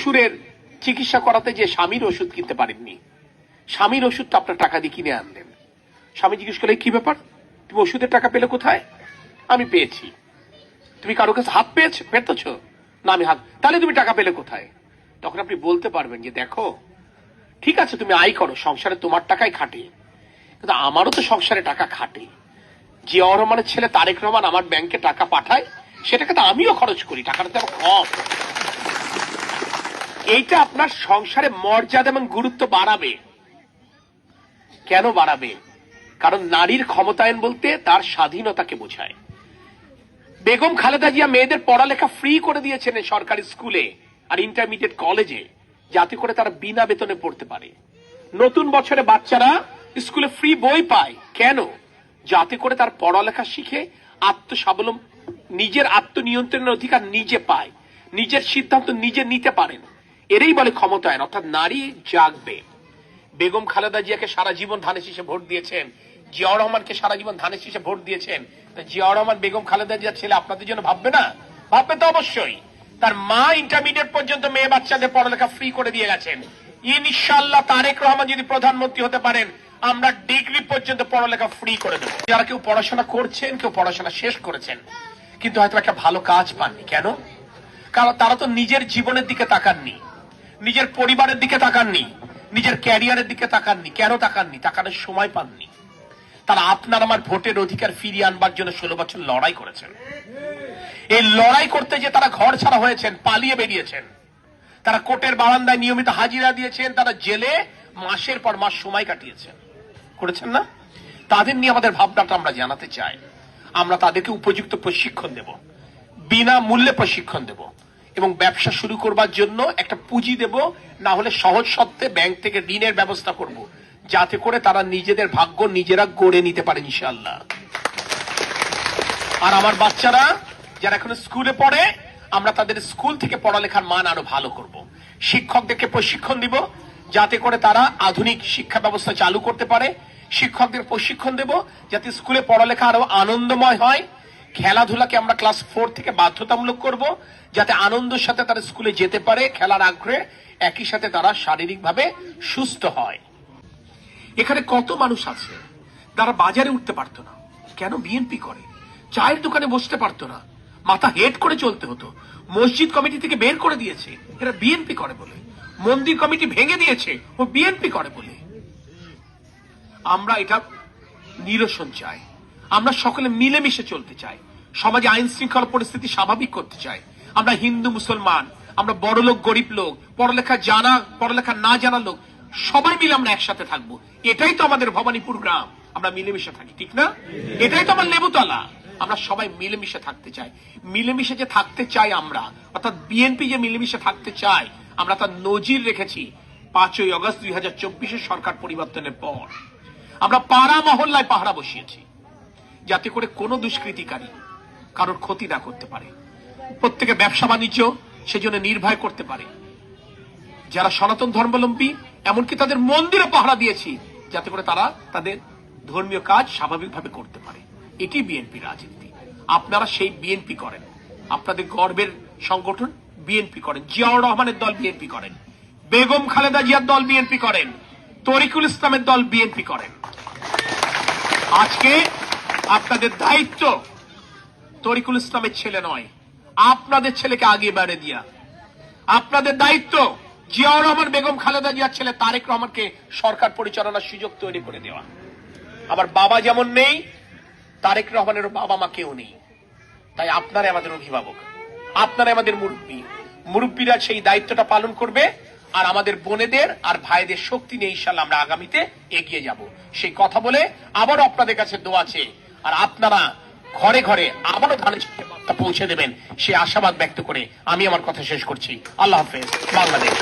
শ্বশুরের চিকিৎসা করাতে যে স্বামীর ওষুধ কিনতে পারেননি। স্বামীর ওষুধটা আপনার টাকা দিয়ে কিনে আনলেন। স্বামী জিজ্ঞেস করলে, কি ব্যাপার? তুমি ওষুধের টাকা পেলে কোথায়? আমি পেয়েছি। তুমি কারও কাছে হাত পেয়েছ? পেতেছ? না, আমি হাত তাহলে তুমি টাকা পেলে কোথায়? তখন আপনি বলতে পারবেন যে, দেখো, ঠিক আছে, তুমি আয় করো, সংসারে তোমার টাকাই খাটে। কিন্তু আমারও তো সংসারে টাকা খাটে। জিয়াউর রহমানের ছেলে তারেক রহমান আমার ব্যাংকে টাকা পাঠায়, সেটাকে তো আমিও খরচ করি, টাকাটা তো কম। এইটা আপনার সংসারে মর্যাদা এবং গুরুত্ব বাড়াবে। কেন বাড়াবে? কারণ নারীর ক্ষমতায়ন বলতে তার স্বাধীনতাকে বোঝায়। বেগম খালেদা জিয়া মেয়েদের পড়ালেখা ফ্রি করে দিয়েছেন সরকারি স্কুলে আর ইন্টারমিডিয়েট কলেজে, যাতে করে তারা বিনা বেতনে পড়তে পারে। নতুন বছরে বাচ্চারা স্কুলে ফ্রি বই পায়। কেন? যাতে করে তার পড়ালেখা শিখে আত্মস্বাবলম্ব, নিজের আত্মনিয়ন্ত্রণের অধিকার নিজে পায়। নিজের সিদ্ধান্ত নিজে নিতে পারেন। এরই বলে ক্ষমতায়ন, অর্থাৎ নারী জাগবে। বেগম খালেদা জিয়াকে সারা জীবন ধানের শীষে ভোট দিয়েছেন, জিয়াউর রহমানকে সারা জীবন ধানের শীষে ভোট দিয়েছেন। জিয়াউর রহমান, বেগম খালেদা জিয়ার ছেলে আপনাদের জন্য ভাববে না? ভাববে তো অবশ্যই। তার মা ইন্টারমিডিয়েট পর্যন্ত মেয়ে বাচ্চাদের পড়ালেখা ফ্রি করে দিয়ে গেছেন। ইনশাল্লাহ তারেক রহমান যদি প্রধানমন্ত্রী হতে পারেন, আমরা ডিগ্রি পর্যন্ত পড়ালেখা ফ্রি করে দেবো। যারা কেউ পড়াশোনা করছেন, কেউ পড়াশোনা শেষ করেছেন, কিন্তু হয়তো একটা ভালো কাজ পাননি। কেন? কারণ তারা তো নিজের জীবনের দিকে তাকাননি। নিজের পরিবারের দিকে তাকাননি, নিজের ক্যারিয়ারের দিকে তাকাননি, কেন তাকাননি? তাকানোর সময় পাননি। তারা আপনার আমার ভোটের অধিকার ফিরিয়ে আনবার জন্য ষোলো বছর লড়াই করেছেন। এই লড়াই করতে যে তারা ঘর ছাড়া হয়েছেন, পালিয়ে বেরিয়েছেন। তারা কোর্টের বারান্দায় নিয়মিত হাজিরা দিয়েছেন, তারা জেলে মাসের পর মাস সময় কাটিয়েছেন। করেছেন না? তাদের নিয়ে আমাদের ভাবনাটা আমরা জানাতে চাই। আমরা তাদেরকে উপযুক্ত প্রশিক্ষণ দেব। বিনা মূল্যে প্রশিক্ষণ দেব। এবং ব্যবসা শুরু করবার জন্য একটা পুঁজি দেব, না হলে সহজ সত্ত্বে ব্যাংক থেকে ঋণের ব্যবস্থা করব, যাতে করে তারা নিজেদের ভাগ্য নিজেরা গড়ে নিতে পারে ইনশাল্লাহ আর আমার বাচ্চারা, যারা এখন স্কুলে পড়ে, আমরা তাদের স্কুল থেকে পড়ালেখার মান আরও ভালো করব। শিক্ষকদেরকে প্রশিক্ষণ দিব, যাতে করে তারা আধুনিক শিক্ষা ব্যবস্থা চালু করতে পারে। শিক্ষকদের প্রশিক্ষণ দেব, যাতে স্কুলে পড়ালেখা আরও আনন্দময় হয়। খেলাধুলাকে আমরা ক্লাস ফোর থেকে বাধ্যতামূলক করব, যাতে আনন্দের সাথে তারা স্কুলে যেতে পারে, খেলার আগ্রহে একই সাথে তারা শারীরিকভাবে সুস্থ হয়। এখানে কত মানুষ আছে, তারা বাজারে উঠতে পারতো না। কেন বিএনপি করে? চায়ের দোকানে বসতে পারতো না। মাথা হেড করে চলতে হতো। মসজিদ কমিটি থেকে বের করে দিয়েছে, এরা বিএনপি করে বলে। মন্দির কমিটি ভেঙে দিয়েছে, ও বিএনপি করে বলে। আমরা এটা নিরসন চাই। আমরা সকলে মিলেমিশে চলতে চাই। সমাজে আইন শৃঙ্খলা পরিস্থিতি স্বাভাবিক করতে চাই। আমরা হিন্দু, মুসলমান, আমরা বড় লোক গরিব লোক, পড়ালেখা জানা, পড়ালেখা না জানা লোক, সবাই মিলে আমরা একসাথে থাকব। এটাই তো আমাদের ভবানীপুর গ্রাম। আমরা মিলেমিশে থাকি, ঠিক না? এটাই তো আমার লেবুতলা। আমরা সবাই মিলেমিশে থাকতে চাই। মিলেমিশে যে থাকতে চাই আমরা, অর্থাৎ বিএনপি যে মিলেমিশে থাকতে চাই আমরা তার নজির রেখেছি পাঁচই অগস্ট দুই হাজার চব্বিশের সরকার পরিবর্তনের পর। আমরা পাড়া মহল্লায় পাহারা বসিয়েছি। যাতে করে কোনো দুষ্কৃতিকারী কারোর ক্ষতি না করতে পারে। প্রত্যেকে ব্যবসা বাণিজ্য সেজন্য নির্ভয় করতে পারে। যারা সনাতন ধর্মাবলম্বী, এমনকি তাদের মন্দিরে পাহারা দিয়েছি, যাতে করে তারা তাদের ধর্মীয় কাজ স্বাভাবিকভাবে করতে পারে। এটি বিএনপি রাজনীতি। আপনারা সেই বিএনপি করেন। আপনাদের গর্বের সংগঠন বিএনপি করেন। জিয়াউর রহমানের দল বিএনপি করেন। বেগম খালেদা জিয়ার দল বিএনপি করেন। তরিকুল ইসলামের দল বিএনপি করেন। আজকে আপনাদের দায়িত্ব। তরিকুল ইসলামের ছেলে নয়। আপনাদের ছেলেকে আগে বাড়ে দিয়া। আপনাদের দায়িত্ব জিয়াউর রহমান বেগম খালেদা জিয়ার ছেলে তারেক রহমানকে সরকার পরিচালনার সুযোগ তৈরি করে দেওয়া। আমার বাবা যেমন নেই, তারেক রহমানের বাবা মা কেউ নেই। তাই আপনারাই আমাদের অভিভাবক। আপনারাই আমাদের মুরব্বী। মুরব্বীরা সেই দায়িত্বটা পালন করবে আর আমাদের বোনেদের আর ভাইদের শক্তি নিয়ে ইনশাল্লাহ আমরা আগামীতে এগিয়ে যাব। সেই কথা বলে আবারও আপনাদের কাছে দোয়া আছে আর আপনারা ঘরে ঘরে আবারও ধানের বার্তা পৌঁছে দেবেন। সে আশাবাদ ব্যক্ত করে আমি আমার কথা শেষ করছি। আল্লাহ হাফেজ। বাংলাদেশ।